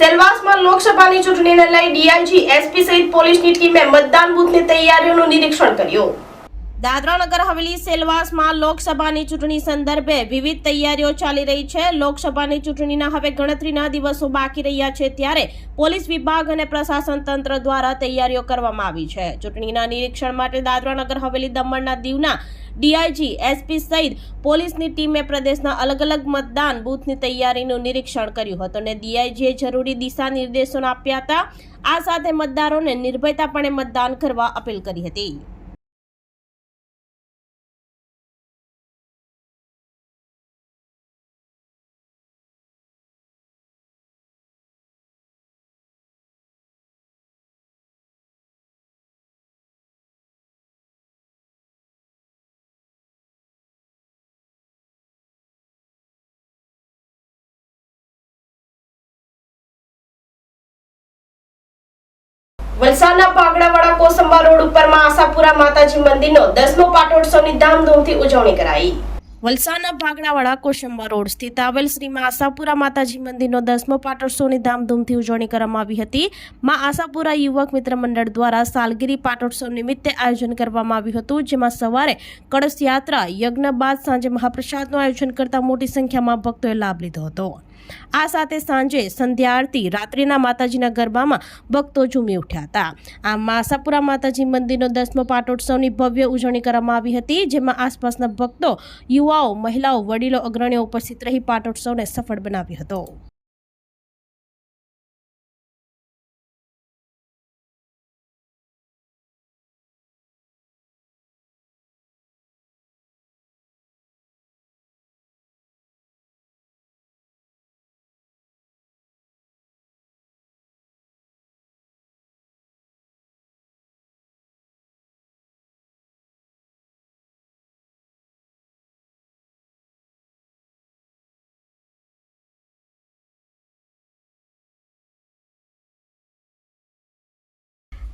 સેલવાસમાં લોકસભાની ચૂંટણીને લઈ ડીઆઈજી એસપી સહિત પોલીસની ટીમે મતદાન બૂથની તૈયારીઓનું નિરીક્ષણ કર્યું. દાદરા નગર હવેલી સેલવાસમાં લોકસભાની ચૂંટણી સંદર્ભે વિવિધ તૈયારીઓ ચાલી રહી છે. લોકસભાની ચૂંટણીના હવે ગણતરીના દિવસો બાકી રહ્યા છે ત્યારે પોલીસ વિભાગ અને પ્રશાસન તંત્ર દ્વારા તૈયારીઓ કરવામાં આવી છે. ચૂંટણીના નિરીક્ષણ માટે દાદરા નગર હવેલી દમણના દીવના ડીઆઈજી એસપી સહિત પોલીસની ટીમે પ્રદેશના અલગ અલગ મતદાન બૂથની તૈયારીનું નિરીક્ષણ કર્યું હતું અને ડીઆઈજીએ જરૂરી દિશા નિર્દેશો આપ્યા હતા. આ સાથે મતદારોને નિર્ભયતાપણે મતદાન કરવા અપીલ કરી હતી. વલસાડના પાગડાવાળા કોસંબા રોડ ઉપરમાં આશાપુરા માતાજી મંદિરનો દસમો પાટોત્સવની ધામધૂમથી ઉજવણી કરાઈ. વલસાડના ભાગડાવાળા કોશંબા રોડ સ્થિત આવેલ શ્રી મા આશાપુરા માતાજી મંદિરનો દસમો પાટોત્સવની ધામધૂમથી ઉજવણી કરવામાં આવી હતી. માં આશાપુરા યુવક મિત્ર મંડળ દ્વારા સાલગીરી પાટોત્સવ નિમિત્તે આયોજન કરવામાં આવ્યું હતું, જેમાં સવારે કળશ યાત્રા, યજ્ઞ બાદ સાંજે મહાપ્રસાદનું આયોજન કરતા મોટી સંખ્યામાં ભક્તોએ લાભ લીધો હતો. આ સાથે સાંજે સંધ્યા આરતી, રાત્રિના માતાજીના ગરબામાં ભક્તો ઝૂમી ઉઠ્યા હતા. આ માસાપુરા માતાજી મંદિરનો દસમો પાટોત્સવની ભવ્ય ઉજવણી કરવામાં આવી હતી, જેમાં આસપાસના ભક્તો, યુવાઓ, મહિલાઓ, વડીલો, અગ્રણીઓ ઉપસ્થિત રહી પાટોત્સવને સફળ બનાવ્યો હતો.